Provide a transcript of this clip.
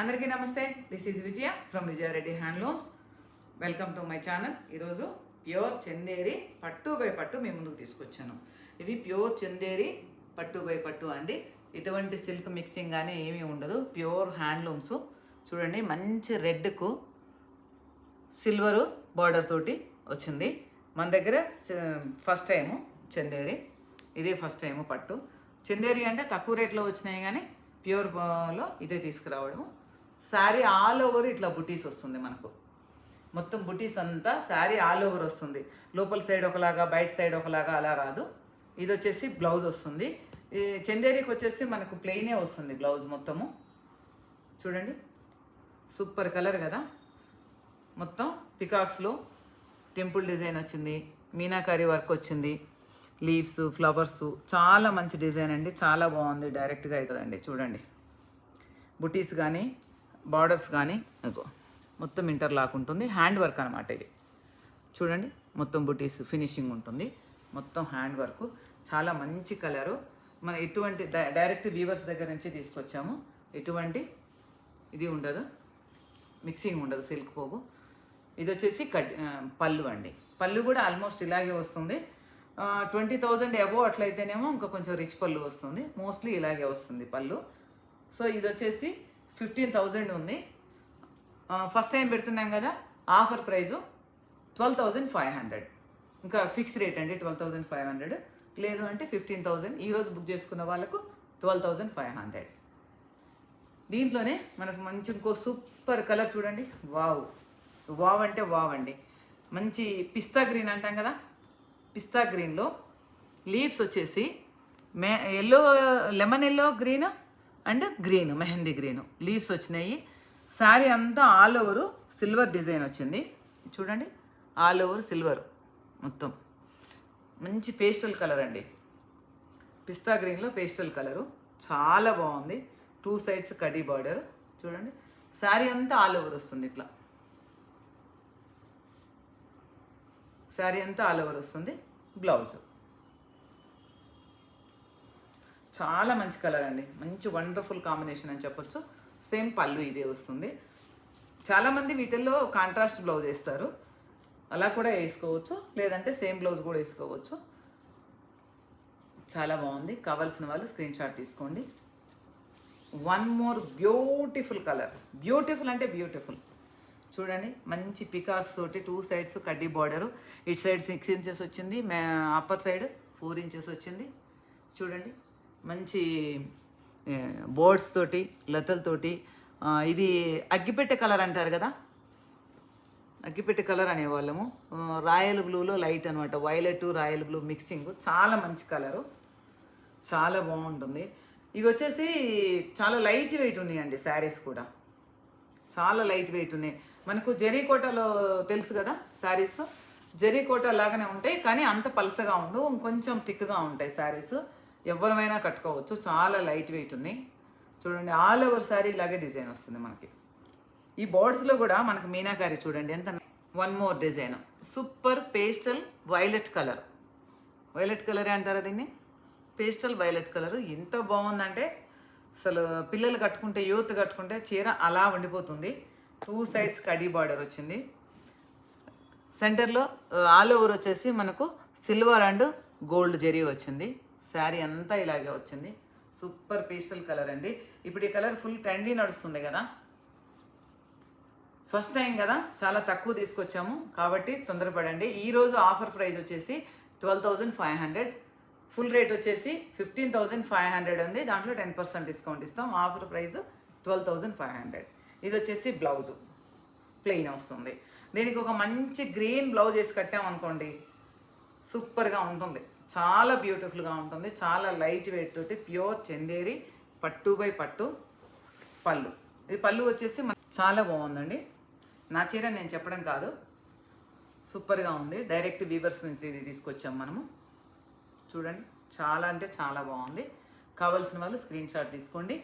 అందరికీ నమస్తే. This is Vijaya from Vijaya Reddy handlooms welcome to my channel ఈరోజు pure Chanderi పట్టు బై పట్టు మీ ముందుకు తీసుకొచ్చాను. ఇవి ప్యూర్ చందేరి పట్టు బై పట్టు అండి. ఎటువంటి సిల్క్ మిక్సింగ్ కానీ ఏమీ ఉండదు. ప్యూర్ హ్యాండ్లూమ్స్ చూడండి మంచి రెడ్కు సిల్వరు బార్డర్ తోటి వచ్చింది. మన దగ్గర ఫస్ట్ టైము చందేరి. ఇదే ఫస్ట్ టైము పట్టు. చందేరి అంటే తక్కువ రేట్లో వచ్చినాయి కానీ ప్యూర్లో ఇదే తీసుకురావడము. శారీ ఆల్ ఓవర్ ఇట్లా బుటీస్ వస్తుంది మనకు. మొత్తం బుటీస్ అంతా శారీ ఆల్ ఓవర్ వస్తుంది. లోపల సైడ్ ఒకలాగా బయట సైడ్ ఒకలాగా అలా రాదు. ఇది వచ్చేసి బ్లౌజ్ వస్తుంది. ఈ చందేరికి వచ్చేసి మనకు ప్లెయినే వస్తుంది బ్లౌజ్ మొత్తము. చూడండి. సూపర్ కలర్ కదా. మొత్తం పికాక్స్లో టెంపుల్ డిజైన్ వచ్చింది మీనాకారి వర్క్ వచ్చింది లీవ్స్ ఫ్లవర్స్ చాలా మంచి డిజైన్ అండి. చాలా బాగుంది డైరెక్ట్గా అవుతుందండి. చూడండి. బుటీస్ కానీ బార్డర్స్ కానీ ఇగో మొత్తం ఇంటర్లాక్ ఉంటుంది. హ్యాండ్ వర్క్ అనమాట ఇది. చూడండి మొత్తం బుటీస్ ఫినిషింగ్ ఉంటుంది. మొత్తం హ్యాండ్ వర్క్ చాలా మంచి కలరు మన ఎటువంటి డై- డైరెక్ట్ వీవర్స్ దగ్గర నుంచి తీసుకొచ్చాము. ఎటువంటి ఇది ఉండదు. మిక్సింగ్ ఉండదు సిల్క్ పోగు. ఇది వచ్చేసి కట్ పళ్ళు అండి. పళ్ళు కూడా ఆల్మోస్ట్ ఇలాగే వస్తుంది. ట్వంటీ థౌజండ్ అబోవ్ అట్లయితేనేమో ఇంకా కొంచెం రిచ్ పళ్ళు వస్తుంది. మోస్ట్లీ ఇలాగే వస్తుంది పళ్ళు. సో ఇది వచ్చేసి ఫిఫ్టీన్ థౌజండ్ ఉంది. ఫస్ట్ టైం పెడుతున్నాం కదా offer price twelve thousand five hundred. ఇంకా ఫిక్స్ రేట్ అండి ట్వెల్వ్ థౌజండ్ ఫైవ్ హండ్రెడ్. లేదు అంటే ఫిఫ్టీన్ థౌజండ్. ఈరోజు బుక్ చేసుకున్న వాళ్ళకు ట్వెల్వ్ థౌజండ్ ఫైవ్ హండ్రెడ్. దీంట్లోనే మనకు మంచి ఇంకో సూపర్ కలర్ చూడండి. వావ్. వావ్ అంటే వావ్ అండి. మంచి పిస్తా గ్రీన్ అంటాం కదా పిస్తా గ్రీన్లో లీవ్స్ వచ్చేసి మే yellow lemon yellow green and green mehndi green. Leaves వచ్చినాయి. శారీ అంతా ఆల్ ఓవర్ సిల్వర్ డిజైన్ వచ్చింది. చూడండి ఆల్ ఓవర్ సిల్వర్ మొత్తం. మంచి పేస్టల్ కలర్ అండి. పిస్తా గ్రీన్లో పేస్టల్ కలరు. చాలా బాగుంది. టూ సైడ్స్ కడీ బార్డర్. చూడండి శారీ అంతా ఆల్ ఓవర్ వస్తుంది ఇట్లా. శారీ అంతా ఆల్ ఓవర్ వస్తుంది. బ్లౌజ్. చాలా మంచి కలర్ అండి. మంచి వండర్ఫుల్ కాంబినేషన్ అని చెప్పొచ్చు. సేమ్ పళ్ళు ఇదే వస్తుంది. చాలామంది వీటిల్లో కాంట్రాస్ట్ బ్లౌజ్ వేస్తారు. అలా కూడా వేసుకోవచ్చు. లేదంటే సేమ్ బ్లౌజ్ కూడా వేసుకోవచ్చు. చాలా బాగుంది. కావాల్సిన వాళ్ళు స్క్రీన్ షాట్ తీసుకోండి. One more beautiful colour beautiful అంటే బ్యూటిఫుల్ చూడండి మంచి పికాక్స్ తోటి టూ సైడ్స్ కడ్డీ బార్డరు ఇటు సైడ్ సిక్స్ ఇంచెస్ వచ్చింది. మే అప్పర్ సైడ్ ఫోర్ ఇంచెస్ వచ్చింది. చూడండి. మంచి బోర్డ్స్ తోటి లతలతోటి ఇది అగ్గిపెట్టె కలర్ అంటారు కదా? అగ్గిపెట్టె కలర్ అనేవాళ్ళము. రాయల్ బ్లూలో లైట్ అనమాట వైలెట్ రాయల్ బ్లూ మిక్సింగ్. చాలా మంచి కలరు. చాలా బాగుంటుంది. ఇవి వచ్చేసి చాలా లైట్ వెయిట్ ఉన్నాయండి శారీస్ కూడా. చాలా లైట్ వెయిట్ ఉన్నాయి. మనకు జరీకోటలో తెలుసు కదా శారీస్? జెరీకోట లాగానే ఉంటాయి కానీ అంత పలసగా ఉండవు. ఇంకొంచెం థిక్గా ఉంటాయి శారీస్. ఎవరమైనా కట్టుకోవచ్చు. చాలా లైట్ వెయిట్ ఉన్నాయి. చూడండి ఆల్ ఓవర్ శారీ ఇలాగే డిజైన్ వస్తుంది మనకి. ఈ బోర్డ్స్లో కూడా మనకి మీనాకారి చూడండి ఎంత one more design. Super pastel violet colour. Violet కలరే అంటారా దీన్ని? Pastel violet colour. ఎంత బాగుందంటే అసలు పిల్లలు కట్టుకుంటే యూత్ కట్టుకుంటే చీర అలా ఉండిపోతుంది. టూ సైడ్స్ కడీ బార్డర్ వచ్చింది. సెంటర్లో ఆల్ ఓవర్ వచ్చేసి మనకు సిల్వర్ అండ్ గోల్డ్ జరీ వచ్చింది. శారీ అంతా ఇలాగే వచ్చింది. సూపర్ పేస్టల్ కలర్ అండి. ఇప్పుడు ఈ కలర్ ఫుల్ ట్రెండీ నడుస్తుంది కదా. ఫస్ట్ టైం కదా చాలా తక్కువ తీసుకొచ్చాము. కాబట్టి తొందరపడండి. ఈ రోజు ఆఫర్ ప్రైస్ వచ్చేసి twelve thousand five hundred. Full rate వచ్చేసి ఫిఫ్టీన్ థౌజండ్ ఫైవ్ హండ్రెడ్ ఉంది. దాంట్లో టెన్ పర్సెంట్ డిస్కౌంట్ ఇస్తాం. Offer price twelve thousand five hundred. ఇది వచ్చేసి బ్లౌజు. ప్లెయిన్ వస్తుంది. దీనికి ఒక మంచి గ్రీన్ బ్లౌజ్ వేసి కట్టామనుకోండి సూపర్గా ఉంటుంది. చాలా బ్యూటిఫుల్గా ఉంటుంది. చాలా లైట్ వెయిట్ తోటి ప్యూర్ చందేరి పట్టు బై పట్టు పళ్ళు ఇది పళ్ళు వచ్చేసి చాలా బాగుందండి. నా చీర నేను చెప్పడం కాదు. సూపర్గా ఉంది. డైరెక్ట్ వీవర్స్ నుంచి ఇది తీసుకొచ్చాం మనము. చూడండి. చాలా అంటే చాలా బాగుంది. కావాల్సిన వాళ్ళు స్క్రీన్ షాట్ తీసుకోండి.